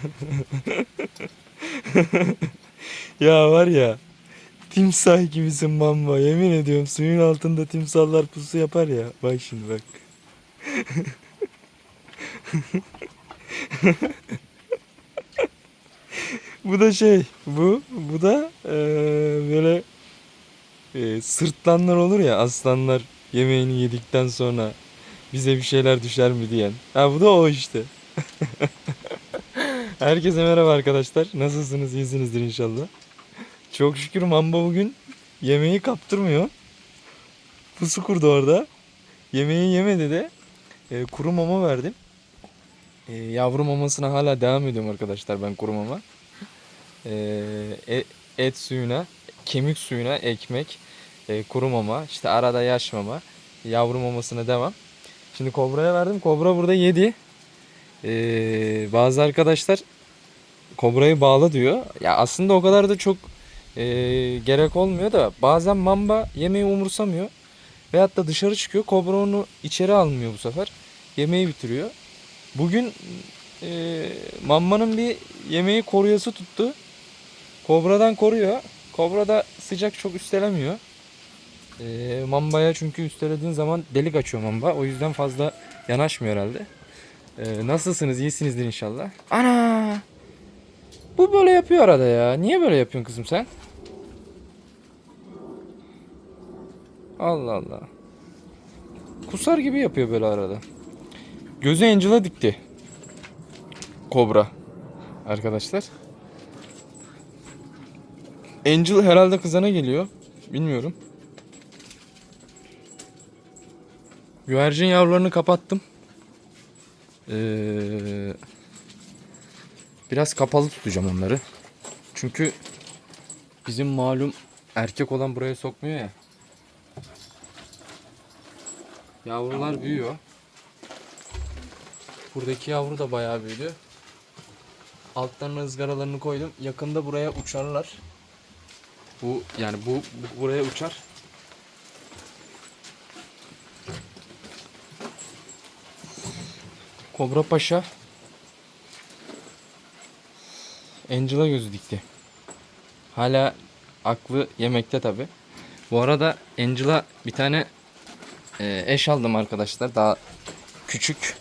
ya var ya timsah gibisin mamba yemin ediyorum suyun altında timsahlar pusu yapar ya bak şimdi bak. bu da şey bu bu da eee, böyle eee, sırtlanlar olur ya aslanlar yemeğini yedikten sonra bize bir şeyler düşer mi diyen. Ha bu da o işte. Herkese merhaba arkadaşlar. Nasılsınız? İyisinizdir inşallah. Çok şükür Mamba bugün yemeği kaptırmıyor. Pusu kurdu orada. Yemeği yemedi de e, kuru mama verdim. E, yavru mamasına hala devam ediyorum arkadaşlar ben kuru mama. E, e- et suyuna, kemik suyuna ekmek, e, kuru mama, işte arada yaş mama, yavru mamasına devam. Şimdi kobraya verdim. Kobra burada yedi. Ee, bazı arkadaşlar kobrayı bağla diyor. Ya aslında o kadar da çok e, gerek olmuyor da bazen mamba yemeği umursamıyor. Veyahut da dışarı çıkıyor. Kobra onu içeri almıyor bu sefer. Yemeği bitiriyor. Bugün e, mambanın bir yemeği koruyası tuttu. Kobradan koruyor. Kobra da sıcak çok üstelemiyor. E, mambaya çünkü üstelediğin zaman delik açıyor mamba. O yüzden fazla yanaşmıyor herhalde. Ee, nasılsınız? İyisinizdir inşallah. Ana! Bu böyle yapıyor arada ya. Niye böyle yapıyorsun kızım sen? Allah Allah. Kusar gibi yapıyor böyle arada. Gözü Angel'a dikti. Kobra. Arkadaşlar. Angel herhalde kızana geliyor. Bilmiyorum. Güvercin yavrularını kapattım. Ee, biraz kapalı tutacağım onları. Çünkü bizim malum erkek olan buraya sokmuyor ya. Yavrular büyüyor. Buradaki yavru da bayağı büyüdü. Altlarına ızgaralarını koydum. Yakında buraya uçarlar. Bu yani bu, bu buraya uçar. Kobra Paşa Angela gözü dikti. Hala aklı yemekte tabi. Bu arada Angela bir tane e, eş aldım arkadaşlar. Daha küçük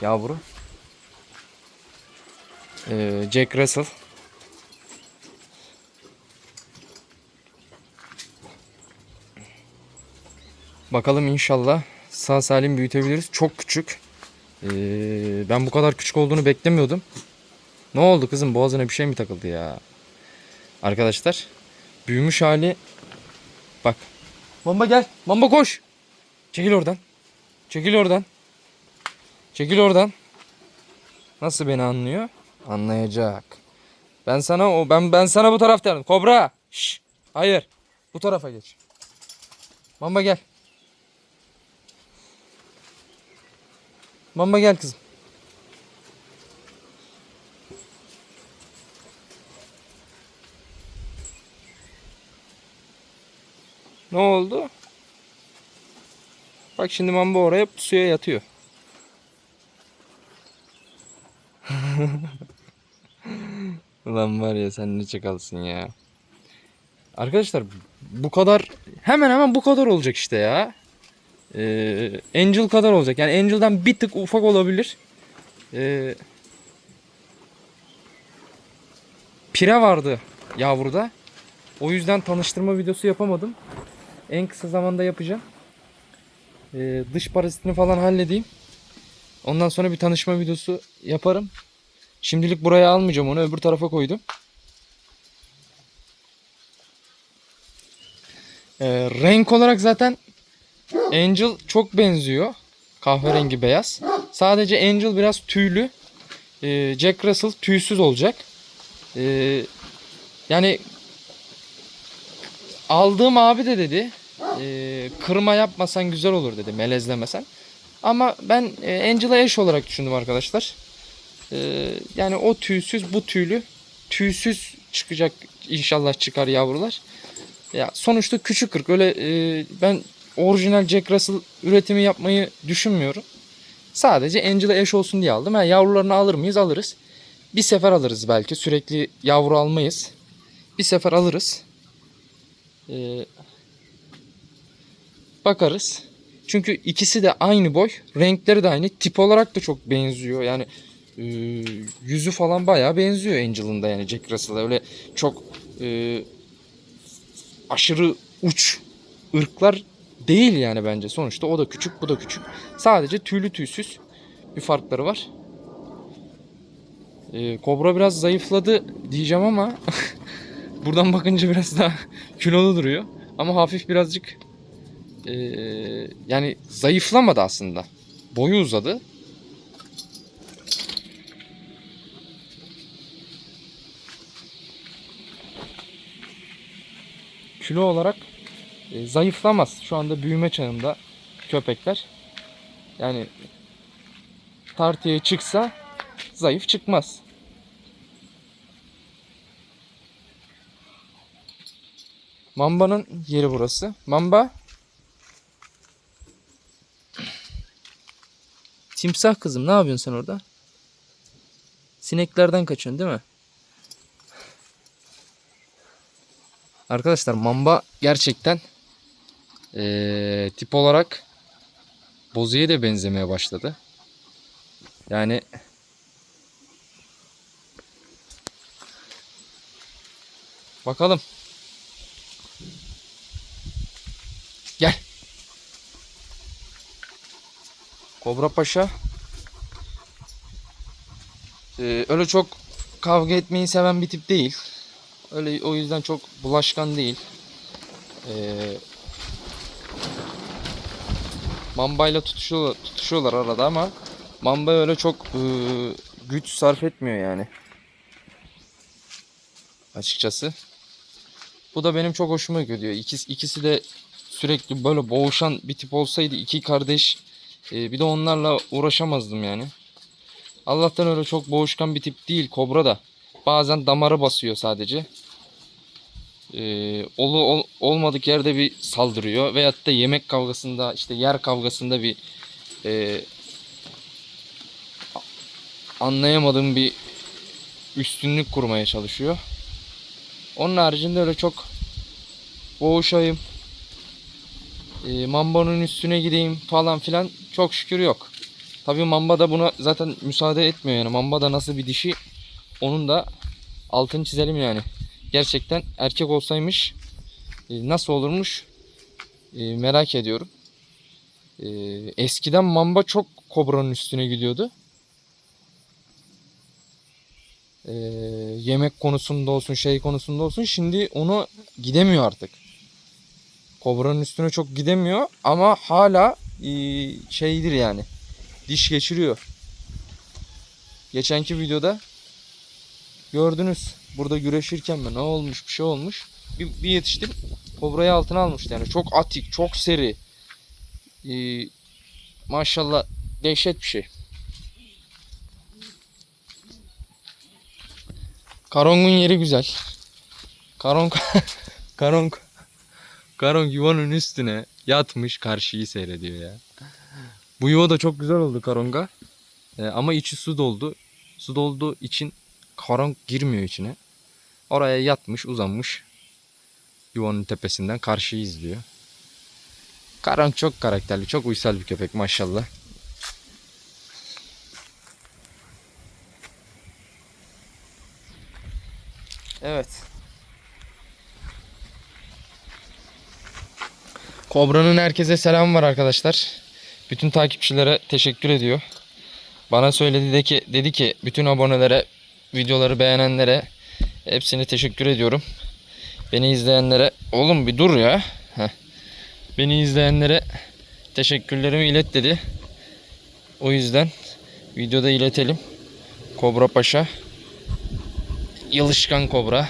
yavru. E, Jack Russell. Bakalım inşallah sağ salim büyütebiliriz. Çok küçük. Ee, ben bu kadar küçük olduğunu beklemiyordum. Ne oldu kızım boğazına bir şey mi takıldı ya? Arkadaşlar büyümüş hali bak. Mamba gel. Mamba koş. Çekil oradan. Çekil oradan. Çekil oradan. Nasıl beni anlıyor? Anlayacak. Ben sana o ben ben sana bu taraftan. Kobra. Şş. Hayır. Bu tarafa geç. Mamba gel. Mamba gel kızım. Ne oldu? Bak şimdi mamba oraya suya yatıyor. Ulan var ya sen ne çakalsın ya. Arkadaşlar bu kadar hemen hemen bu kadar olacak işte ya. Ee, Angel kadar olacak. Yani Angel'dan bir tık ufak olabilir. Ee, pire vardı yavruda. O yüzden tanıştırma videosu yapamadım. En kısa zamanda yapacağım. Ee, dış parazitini falan halledeyim. Ondan sonra bir tanışma videosu yaparım. Şimdilik buraya almayacağım onu. Öbür tarafa koydum. Ee, renk olarak zaten Angel çok benziyor. Kahverengi beyaz. Sadece Angel biraz tüylü. Ee, Jack Russell tüysüz olacak. Ee, yani aldığım abi de dedi e, kırma yapmasan güzel olur dedi melezlemesen. Ama ben e, Angel'a eş olarak düşündüm arkadaşlar. Yani o tüysüz bu tüylü tüysüz çıkacak inşallah çıkar yavrular. Ya sonuçta küçük kırk öyle e, ben orijinal Jack Russell üretimi yapmayı düşünmüyorum. Sadece Angel'a eş olsun diye aldım. Ha, yavrularını alır mıyız? Alırız. bir sefer alırız belki. Sürekli yavru almayız. Bir sefer alırız. Ee, bakarız. Çünkü ikisi de aynı boy. Renkleri de aynı. Tip olarak da çok benziyor. Yani e, yüzü falan bayağı benziyor Angel'ın da yani Jack Russell'a. Öyle çok e, aşırı uç ırklar değil yani bence. Sonuçta o da küçük bu da küçük. Sadece tüylü tüysüz bir farkları var. Ee, kobra biraz zayıfladı diyeceğim ama buradan bakınca biraz daha kilolu duruyor. Ama hafif birazcık ee, yani zayıflamadı aslında. Boyu uzadı. Kilo olarak e, zayıflamaz. Şu anda büyüme çağında köpekler. Yani tartıya çıksa zayıf çıkmaz. Mamba'nın yeri burası. Mamba. Timsah kızım ne yapıyorsun sen orada? Sineklerden kaçıyorsun değil mi? Arkadaşlar mamba gerçekten eee, tip olarak bozuya da benzemeye başladı. Yani bakalım. Gel. Kobra Paşa eee, öyle çok kavga etmeyi seven bir tip değil. Öyle o yüzden çok bulaşkan değil. Ee, Mamba'yla tutuşuyorlar, tutuşuyorlar arada ama Mamba öyle çok e, güç sarf etmiyor yani. Açıkçası. Bu da benim çok hoşuma gidiyor. İkisi, ikisi de sürekli böyle boğuşan bir tip olsaydı iki kardeş e, bir de onlarla uğraşamazdım yani. Allah'tan öyle çok boğuşkan bir tip değil Kobra da. Bazen damarı basıyor sadece. Ee, olu ol- olmadık yerde bir saldırıyor veyahut da yemek kavgasında işte yer kavgasında bir e, anlayamadığım bir üstünlük kurmaya çalışıyor. Onun haricinde öyle çok boğuşayım, e, Mamba'nın üstüne gideyim falan filan çok şükür yok. Tabii Mamba da buna zaten müsaade etmiyor yani. Mamba da nasıl bir dişi onun da altını çizelim yani. Gerçekten erkek olsaymış e, nasıl olurmuş e, merak ediyorum. E, eskiden Mamba çok kobranın üstüne gidiyordu. Yemek konusunda olsun şey konusunda olsun şimdi onu gidemiyor artık. Kobranın üstüne çok gidemiyor ama hala şeydir yani diş geçiriyor. Geçenki videoda gördünüz. Burada güreşirken mi ne olmuş bir şey olmuş. Bir, bir yetiştim. Kobrayı altına almıştı yani. Çok atik, çok seri. Ee, maşallah dehşet bir şey. Karong'un yeri güzel. Karong Karong Karong yuvanın üstüne yatmış karşıyı seyrediyor ya. Bu yuva da çok güzel oldu Karong'a. Ee, ama içi su doldu. Su dolduğu için Karong girmiyor içine. Oraya yatmış, uzanmış. Yuvanın tepesinden karşıyı izliyor. Karong çok karakterli, çok uysal bir köpek maşallah. Evet. Kobra'nın herkese selam var arkadaşlar. Bütün takipçilere teşekkür ediyor. Bana söyledi de ki dedi ki bütün abonelere, videoları beğenenlere hepsine teşekkür ediyorum. Beni izleyenlere oğlum bir dur ya. Heh. Beni izleyenlere teşekkürlerimi ilet dedi. O yüzden videoda iletelim. Kobra Paşa. Yılışkan kobra.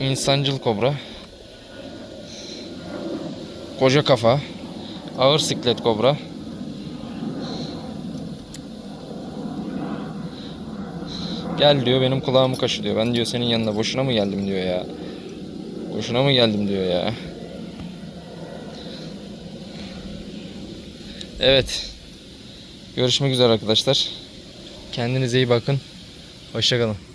insancıl kobra. Koca kafa. Ağır siklet kobra. Gel diyor benim kulağımı kaşılıyor. Ben diyor senin yanına boşuna mı geldim diyor ya. Boşuna mı geldim diyor ya. Evet. Görüşmek üzere arkadaşlar. Kendinize iyi bakın. Hoşçakalın.